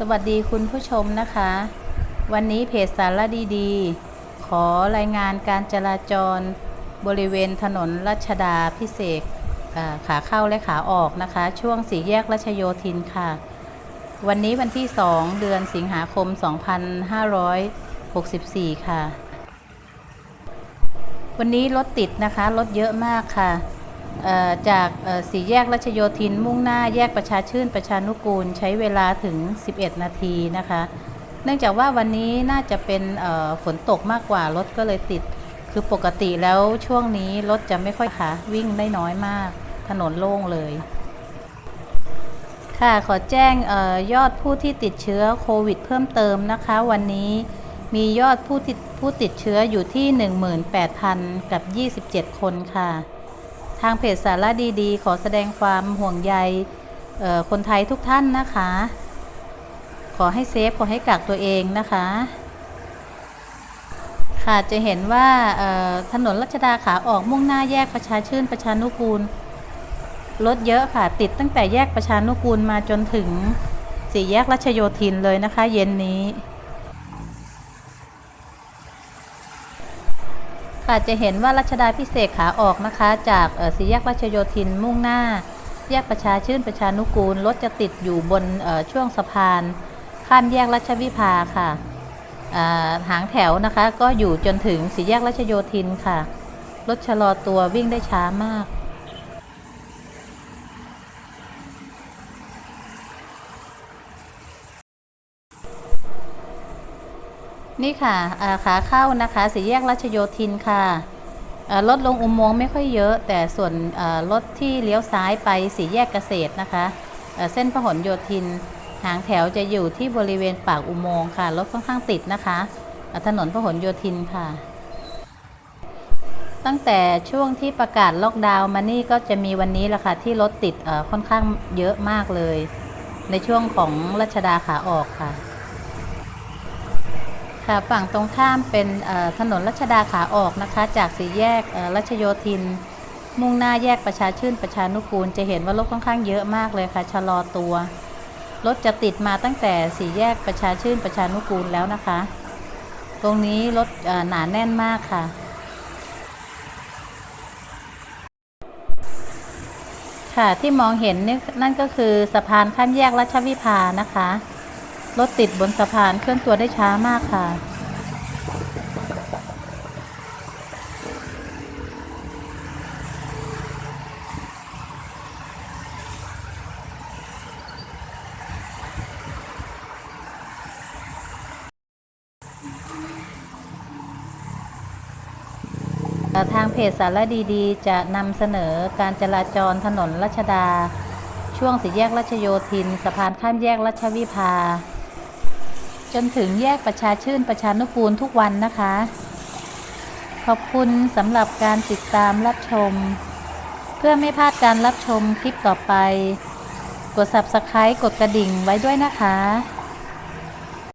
สวัสดีคุณผู้ชมนะคะ วันนี้เพจสาระดี ๆ ขอรายงานการจราจร บริเวณถนนรัชดาพิเศษขาเข้าและขาออกนะคะ ช่วงสี่แยกรัชโยธินค่ะ วันนี้วันที่ 2 เดือนสิงหาคม 2564 ค่ะ วันนี้รถติดนะคะ รถเยอะมากค่ะ จากสี่แยกรัชโยธิน มุ่งหน้าแยกประชาชื่นประชานุกูล ใช้เวลาถึง 11 นาทีนะคะ เนื่องจากว่าวันนี้น่าจะเป็นฝนตกมากกว่ารถก็เลยติด คือปกติแล้วช่วงนี้รถจะไม่ค่อยค่ะวิ่งได้น้อยมาก ถนนโล่งเลย ค่ะขอแจ้งออยอดผู้ที่ติดเชื้อโควิดเพิ่มเติมนะคะ วันนี้มียอดผู้ติดผู้ติดเชื้ออยู่ที่ 18,000 กับ 27 คนค่ะ ทางเพจสาระดีๆ ขอแสดงความห่วงใยคนไทยทุกท่านนะคะ ขอให้เซฟ ขอให้กักตัวเองนะคะ ค่ะจะเห็นว่าถนนรัชดาขาออกมุ่งหน้าแยกประชาชื่นประชานุกูลรถเยอะค่ะ ติดตั้งแต่แยกประชานุกูลมาจนถึงสี่แยกรัชโยธินเลยนะคะ เย็นนี้ ค่ะจะเห็นว่ารัชดาพิเศษขาออกนะคะ จากสี่แยกวัชโยธินมุ่งหน้า แยกประชาชื่นประชานุกูลรถจะติดอยู่บนช่วงสะพาน ข้ามแยกรัชวิภาค่ะหางแถวนะคะก็อยู่จนถึงสี่แยกรัชโยธินค่ะรถชะลอตัววิ่งได้ช้ามาก นี่ค่ะขาเข้านะคะสี่แยกรัชโยธินค่ะรถลงอุโมงค์ไม่ค่อยเยอะ แต่ส่วนรถที่เลี้ยวซ้ายไปสี่แยกเกษตรนะคะเส้นพหลโยธิน หางแถวจะอยู่ที่บริเวณปากอุโมงค์ค่ะรถค่อนข้างติดนะคะ ถนนพหลโยธินค่ะ ตั้งแต่ช่วงที่ประกาศล็อกดาวน์มานี่ก็จะมีวันนี้แหละค่ะที่รถติดค่อนข้างเยอะมากเลย ในช่วงของรัชดาขาออกค่ะ ค่ะฝั่งตรงข้ามเป็นถนนรัชดาขาออกนะคะ จากสี่แยกรัชโยธิน มุ่งหน้าแยกประชาชื่นประชานุกูล จะเห็นว่ารถค่อนข้างเยอะมากเลยค่ะชะลอตัว รถจะติดมาตั้งแต่สี่แยกประชาชื่นประชานุกูลแล้วนะคะ ตรงนี้รถหนาแน่นมากค่ะค่ะที่มองเห็นนี่นั่นก็คือสะพานข้ามแยกรัชวิภานะคะ รถติดบนสะพานเคลื่อนตัวได้ช้ามากค่ะ ทางเพจสารดีๆ จะนำเสนอการจราจรถนนรัชดา ช่วงสี่แยกรัชโยธิน สะพานข้ามแยกรัชวิภา จนถึงแยกประชาชื่นประชานุกูลทุกวันนะคะ ขอบคุณสำหรับการติดตามรับชม เพื่อไม่พลาดการรับชมคลิปต่อไป กด subscribe กดกระดิ่งไว้ด้วยนะคะ